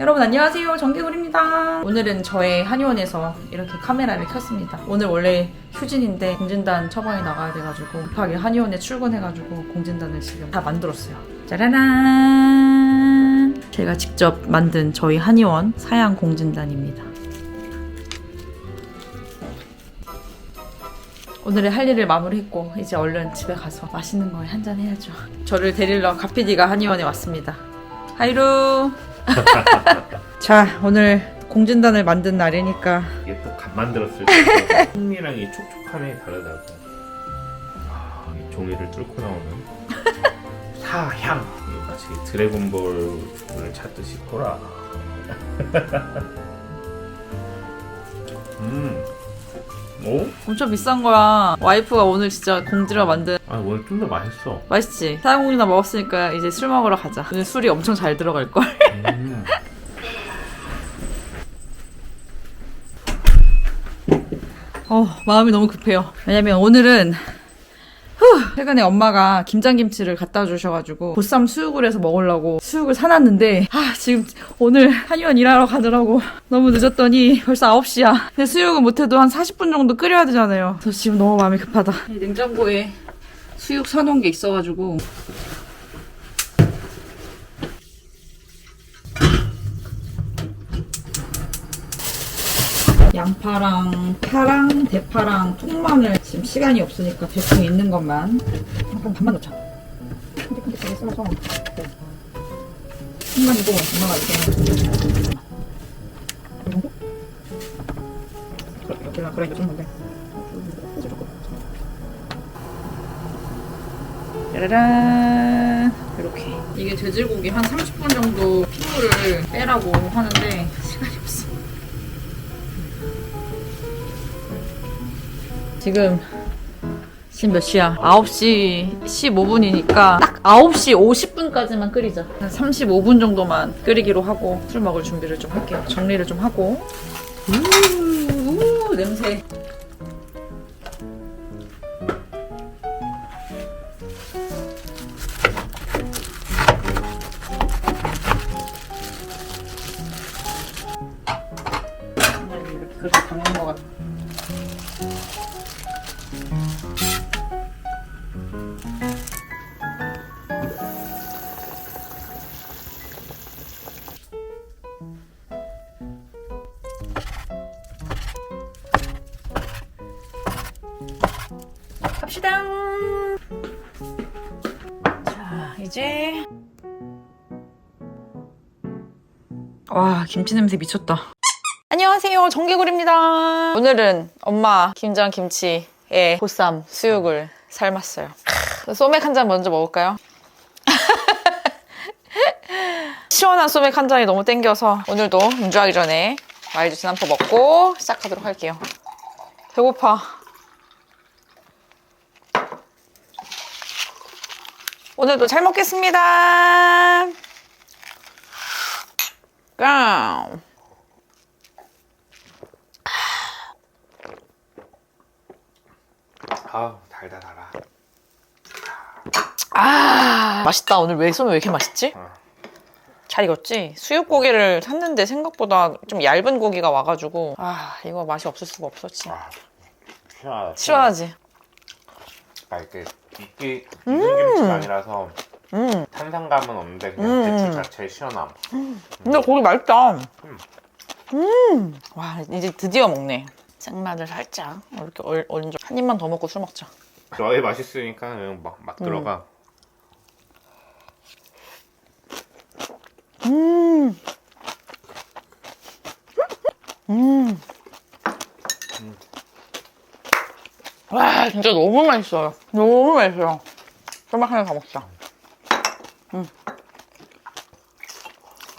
여러분 안녕하세요. 정개구리입니다. 오늘은 저의 한의원에서 이렇게 카메라를 켰습니다. 오늘 원래 휴진인데 공진단 처방이 나가야 돼가지고 급하게 한의원에 출근해가지고 공진단을 지금 다 만들었어요. 짜라란! 제가 직접 만든 저희 한의원 사양 공진단입니다. 오늘의 할 일을 마무리했고 이제 얼른 집에 가서 맛있는 거 한잔 해야죠. 저를 데리러 가피디가 한의원에 왔습니다. 하이루 자 오늘 공진단을 만든 날이니까 이게 또간 만들었을 때 풍미랑 이 촉촉함이 다르다고. 아, 이 종이를 뚫고 나오는 사향. 마치 드래곤볼을 찾듯이 보라. 음. 오? 엄청 비싼 거야 와이프가 오늘 진짜 공들여 만든 아 오늘 좀 더 맛있어. 맛있지? 사양공이나 먹었으니까 이제 술 먹으러 가자 오늘 술이 엄청 잘 들어갈 걸 음. 어 마음이 너무 급해요 왜냐면 오늘은 후, 최근에 엄마가 김장김치를 갖다 주셔가지고 보쌈 수육을 해서 먹으려고 수육을 사놨는데 아 지금 오늘 한의원 일하러 가느라고 너무 늦었더니 벌써 9시야. 근데 수육은 못해도 한 40분 정도 끓여야 되잖아요. 그래서 지금 너무 마음이 급하다. 이 냉장고에 수육 사놓은 게 있어가지고 양파랑 파랑 대파랑 통마늘 지금 시간이 없으니까 대충 있는 것만. 한 반만 넣자. 큼직큼직하게 썰어서 통마늘고 엄마가 이렇게 이 정도? 그래 그래 이 정도인데? 짜라란. 이렇게. 이게 돼지고기 한 30분 정도 피부를 빼라고 하는데 지금 지금 몇 시야? 9시 15분이니까 딱 9시 50분까지만 끓이자. 한 35분 정도만 끓이기로 하고 술 먹을 준비를 좀 할게요. 정리를 좀 하고. 우, 우 냄새. 갑시다. 자, 이제 와, 김치 냄새 미쳤다. 안녕하세요, 정개구리입니다. 오늘은 엄마 김장 김치에 보쌈 수육을 삶았어요. 크, 소맥 한 잔 먼저 먹을까요? 시원한 소맥 한 잔이 너무 땡겨서 오늘도 운주하기 전에 마이주스 한포 먹고 시작하도록 할게요. 배고파. 오늘도 잘 먹겠습니다. 깡. 아 달다 달아. 아, 맛있다. 오늘 왜 소면 왜 이렇게 맛있지? 어. 잘 익었지? 수육고기를 샀는데 생각보다 좀 얇은 고기가 와가지고 아 이거 맛이 없을 수가 없었지. 아 시원하다. 시원하지? 아 이렇게 익기 익은 김치가 아니라서 음. 탄산감은 없는데 그냥 음. 대추 자체의 시원함. 근데 고기 맛있다. 음. 음. 와 이제 드디어 먹네. 생마늘 살짝 이렇게 얼, 얹어 한 입만 더 먹고 술 먹자. 너의 맛있으니까 그냥 막, 막 들어가. 음. 음. 와, 진짜 너무 맛있어요. 너무 맛있어요. 소맥 하나 더 먹자. 음.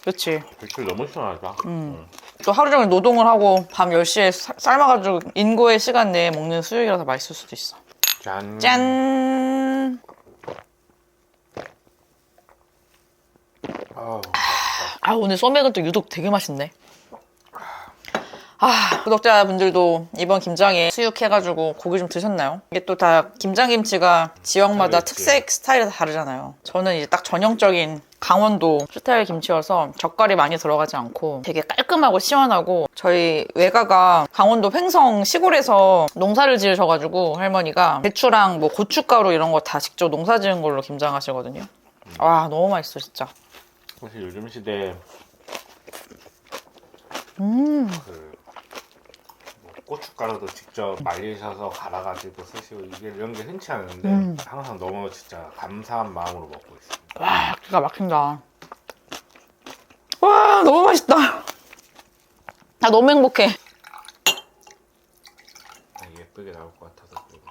그치. 대추 너무 시원하다. 음. 또 하루 종일 노동을 하고 밤 10시에 사- 삶아가지고 인고의 시간 내에 먹는 수육이라서 맛있을 수도 있어. 짠. 짠! 아우, 아, 오늘 소맥은 또 유독 되게 맛있네. 아, 구독자분들도 이번 김장에 수육해가지고 고기 좀 드셨나요? 이게 또 다 김장김치가 지역마다 다르겠지. 특색 스타일이 다 다르잖아요. 저는 이제 딱 전형적인 강원도 스타일 김치여서 젓갈이 많이 들어가지 않고 되게 깔끔하고 시원하고 저희 외가가 강원도 횡성 시골에서 농사를 지으셔가지고 할머니가 배추랑 뭐 고춧가루 이런 거 다 직접 농사 지은 걸로 김장하시거든요. 와 너무 맛있어 진짜. 사실 요즘 시대에 음. 그뭐 고춧가루도 직접 말리셔서 갈아가지고 쓰시고 이게 이런 게 흔치 않은데 음. 항상 너무 진짜 감사한 마음으로 먹고 있습니다. 와 기가 막힌다. 와 너무 맛있다. 나 너무 행복해. 아, 예쁘게 나올 것 같아서 그리고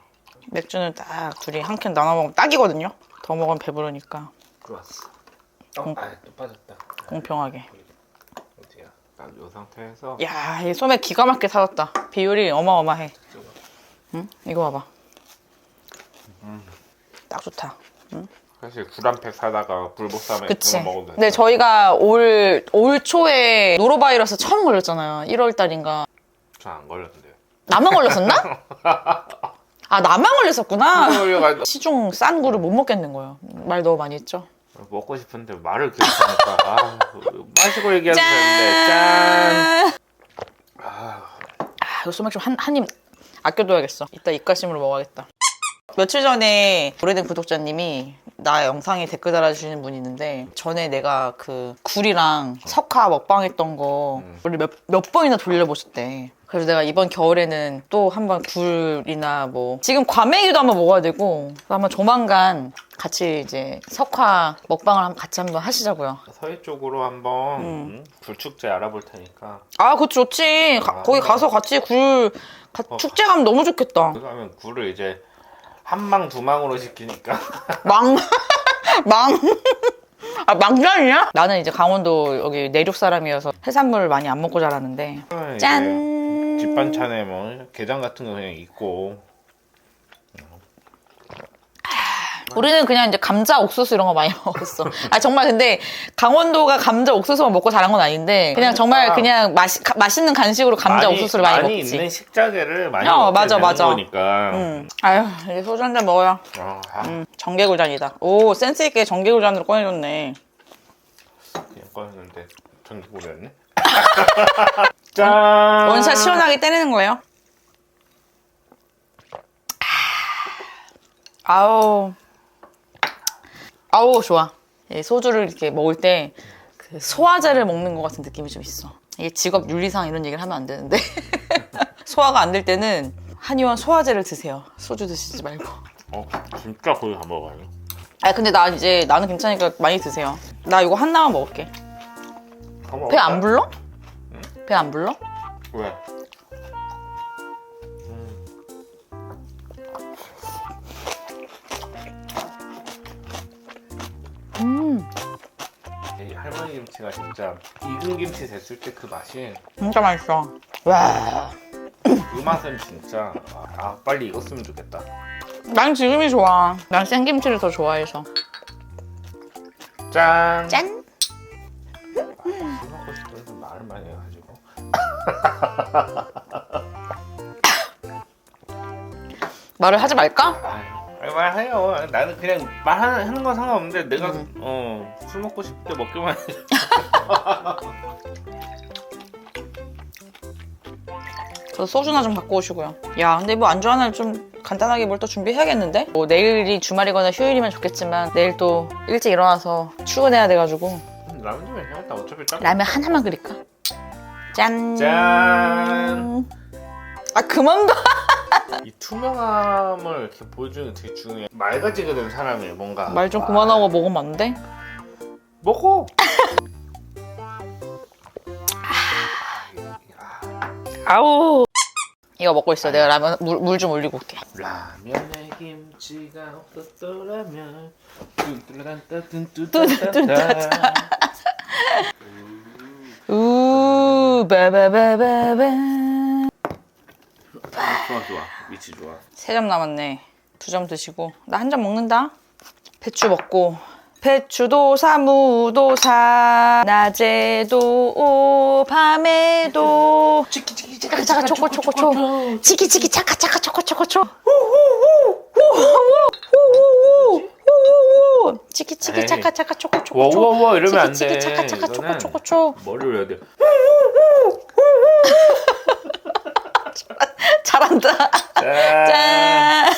맥주는 딱 둘이 한 캔 나눠 먹으면 딱이거든요. 더 먹으면 배부르니까 좋았어. 어, 아, 또 빠졌다. 공평하게. 딱 이 상태에서 야, 이 소맥 기가 막히게 사줬다. 비율이 어마어마해. 응? 이거 봐봐. 딱 좋다. 사실 굴한팩 사다가 불보쌈에 그치. 구워 먹어도 근데 저희가 올, 올 초에 노로바이러스 처음 걸렸잖아요. 1월 달인가. 저안 걸렸는데요. 나만 걸렸었나? 아, 나만 걸렸었구나. 걸려가지고 시중 싼 굴을 못 먹겠는 거예요. 말 너무 많이 했죠. 먹고 싶은데 말을 계속 하니까 아, 마시고 얘기하면 되는데 짠. 아, 아, 이거 소맥 좀 한, 한입 아껴둬야겠어. 이따 입가심으로 먹어야겠다. 며칠 전에 오래된 구독자님이 나 영상에 댓글 달아주시는 분이 있는데 전에 내가 그 굴이랑 석화 먹방했던 거 원래 몇, 몇 번이나 돌려보셨대. 그래서 내가 이번 겨울에는 또 한번 굴이나 뭐 지금 과메기도 한번 먹어야 되고 아마 조만간 같이 이제 석화 먹방을 한번 같이 한번 하시자고요. 서해 쪽으로 한번 음, 굴축제 알아볼 테니까 아, 그거 좋지. 가- 거기 가서 같이 굴 가- 축제 가면 너무 좋겠다. 그거 하면 굴을 이제 한 망 두 망으로 시키니까 망, 망. 아, 망전이야? 나는 이제 강원도 여기 내륙 사람이어서 해산물을 많이 안 먹고 자랐는데. 이제 짠! 집 반찬에 뭐 게장 같은 거 그냥 있고 우리는 그냥 이제 감자 옥수수 이런 거 많이 먹었어. 아, 정말 근데 강원도가 감자 옥수수만 먹고 자란 건 아닌데, 그냥 정말 그냥 맛, 가- 맛있는 간식으로 감자 많이, 옥수수를 많이, 많이 먹지. 있는 식자재를 많이 어, 맞아, 맞아. 거니까 음. 아유, 이제 소주 한 잔 먹어요. 아, 아, 음, 정개굴잔이다. 오, 센스 있게 정개굴잔으로 꺼내줬네. 그냥 꺼냈는데 전기구렸네 짠 원샷 시원하게 때리는 거예요. 아우. 아우, 좋아. 이 소주를 이렇게 먹을 때 그 소화제를 먹는 것 같은 느낌이 좀 있어. 이게 직업 윤리상 이런 얘기를 하면 안 되는데. 소화가 안 될 때는 한의원 소화제를 드세요. 소주 드시지 말고. 어, 진짜 거기 가 먹어요 아 근데 나 이제 나는 괜찮으니까 많이 드세요. 나 이거 하나만 먹을게. 배 안 불러? 배안 불러? 왜? 음, 이 할머니 김치가 진짜 익은 김치 됐을 때 그 맛이 진짜 맛있어. 와. 그 맛은 진짜 아 빨리 익었으면 좋겠다 난 지금이 좋아. 난 생김치를 더 좋아해서. 짠! 짠! 술 먹고 싶어서 말을 많이 해가지고 말을 하지 말까? 아이, 말해요 나는 그냥 말하는 하는 건 상관없는데 내가 어, 술 먹고 싶을 때 먹기만 해 저 소주나 좀 갖고 오시고요. 야, 근데 뭐 안주 하나 좀 간단하게 뭘 또 준비해야겠는데? 뭐 내일이 주말이거나 휴일이면 좋겠지만 내일 또 일찍 일어나서 출근해야 돼가지고 라면 좀 괜찮다 어차피 딱 라면 하나만 그릴까? 짠! 짠! 아, 그만 가! 이 투명함을 이렇게 보여주는 게 되게 중요해 맑아지게 된 사람이에요 뭔가 말좀 아, 그만하고 먹으면 안 돼? 먹어 아우! 이거 먹고 있어. 내가 라면 물 좀 올리고 올게. 라면에 김치가 없었더라면 뚜뚜뚜따. 뚠뚜따따 우, 베베베베베. 좋아 좋아 위치 좋아 세 점 남았네. 두 점 드시고. 나 한 점 먹는다. 배추 먹고. 배추도 사 무도 사 낮에도 밤에도 치키 치키 차카 차카 초코 초코 초 치키 치키 차카 차카 초코 초코 초 치키 치키. 차카 차카 초코 초코 초. 와와와 이러면 안 치키 돼. 치키 차카 차카 초코 이거는 초코 초. 뭐를 해야 돼? 잘한다. 짠. 짠.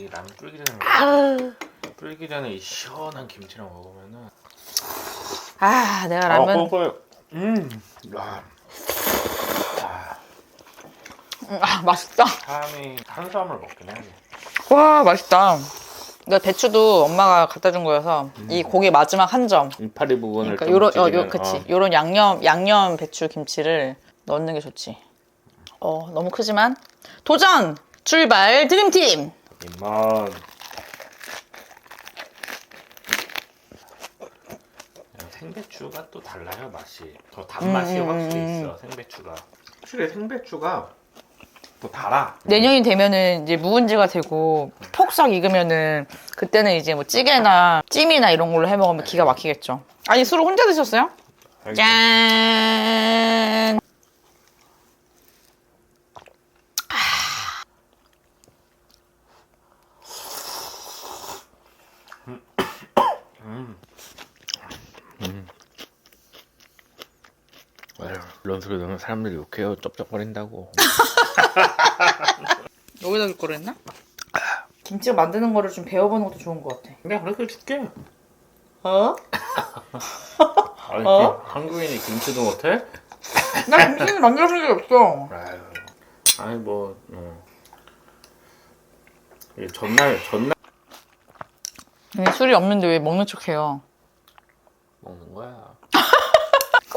이 라면 끓기 전에 끓기 전에 이 시원한 김치랑 먹으면은 아 내가 라면 아, 그거 음. 야. 아, 음, 아 맛있다. 사람이 탄수화물 먹긴 해야지. 와 맛있다. 이거 배추도 엄마가 갖다 준 거여서 이 고기 마지막 한 점. 이파리 부분을 그러니까 좀 요런 어, 요 그치. 어. 요런 양념 양념 배추 김치를 넣는 게 좋지. 어 너무 크지만 도전 출발 드림팀. 이만 생배추가 또 달라요 맛이 더 단맛이 음, 음, 확실히 음. 있어 생배추가 확실히 생배추가 더 달아 내년이 되면은 이제 묵은지가 되고 폭삭 익으면은 그때는 이제 뭐 찌개나 찜이나 이런 걸로 해 먹으면 기가 막히겠죠. 아니 술을 혼자 드셨어요? 짠. 이런 소리 넣으면 사람들이 욕해요 쩝쩝거린다고 여기다 줄 거를 했나? 김치 만드는 거를 좀 배워보는 것도 좋은 것 같아. 내가 그렇게 줄게 어? 아니 어? 그 한국인이 김치도 못해? 나 김치는 만들어본 적이 없어. 아유 아니 뭐 어. 이 전날 전날 아니, 술이 없는데 왜 먹는 척해요? 먹는 거야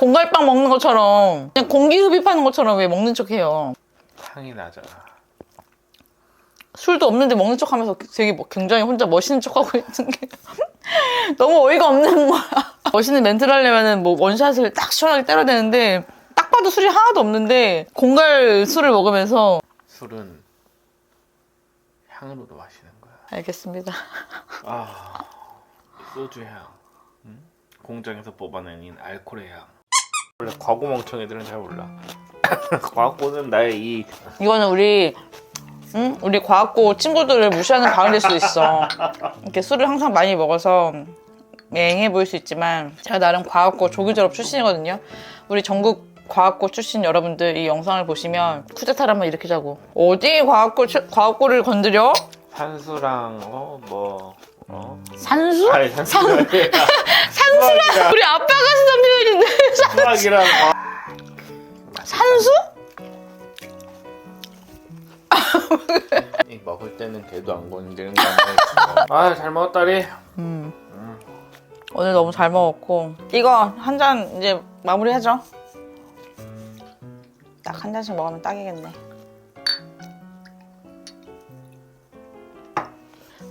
공갈빵 먹는 것처럼 그냥 공기 흡입하는 것처럼 왜 먹는 척해요? 향이 나잖아 술도 없는데 먹는 척 하면서 되게 뭐 굉장히 혼자 멋있는 척 하고 있는 게 너무 어이가 없는 거야. 멋있는 멘트를 하려면은 뭐 원샷을 딱 시원하게 때려야 되는데 딱 봐도 술이 하나도 없는데 공갈 술을 먹으면서 술은 향으로도 마시는 거야 알겠습니다. 아 소주 향 응? 공장에서 뽑아내는 알코올의 향 원래 과고 멍청이들은 잘 몰라 과고는 나의 이 이거는 우리 응? 우리 과학고 친구들을 무시하는 될 수도 있어. 이렇게 술을 항상 많이 먹어서 맹해 보일 수 있지만 제가 나름 과학고 조기 졸업 출신이거든요. 우리 전국 과학고 출신 여러분들 이 영상을 보시면 쿠데타를 한번 일으키자고. 어디 과학고 출- 과학고를 건드려? 산수랑 어 뭐 어? 산수? 아니 산수가 아니라 산수랑 우리 아빠가 쓰던 표현인데 산- 수학이랑 산수? 이 먹을 때는 개도 안 건드리는 거 아잘 먹었다리 오늘 너무 잘 먹었고 이거 한 잔 이제 마무리하죠. 딱 한 잔씩 먹으면 딱이겠네.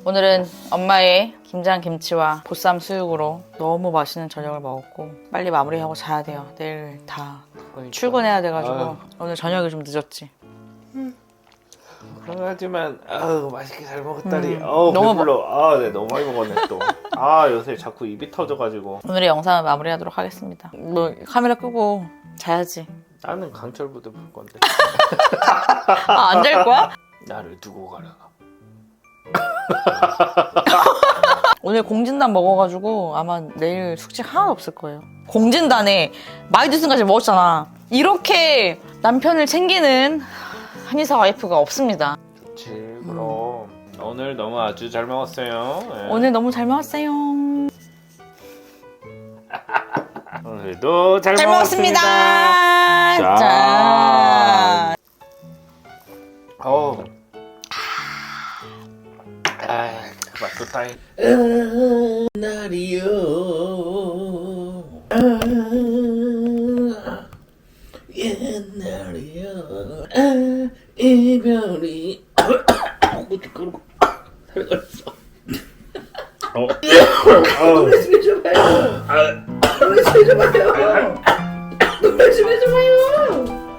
오늘은 엄마의 김장 김치와 보쌈 수육으로 너무 맛있는 저녁을 먹었고 빨리 마무리하고 자야 돼요. 내일 다 출근해야 돼가지고 아유. 오늘 저녁이 좀 늦었지. 그러지만 아우 맛있게 잘 먹었다리 음, 어우 너무 배불러 아네 너무 많이 먹었네 또아 요새 자꾸 입이 터져가지고 오늘의 영상을 마무리하도록 하겠습니다. 뭐 카메라 끄고 자야지. 나는 강철 부대 볼 건데 아안될 거야? 나를 두고 가라 오늘 공진단 먹어가지고 아마 내일 숙제 하나도 없을 거예요. 공진단에 마이드슨까지 먹었잖아. 이렇게 남편을 챙기는 한의사 와이프가 없습니다. 그치 그럼 오늘 너무 아주 잘 먹었어요 네. 오늘 너무 잘 먹었어요. 오늘도 잘, 잘 먹었습니다. 짠. 짠. 어우 아맛 좋다 날이요 옛날이요 이별이 고추 끓고 살이 걸렸어 어. 노래 좀 해줘봐요. 노래 좀 해줘봐요. 노래 좀 해줘봐요.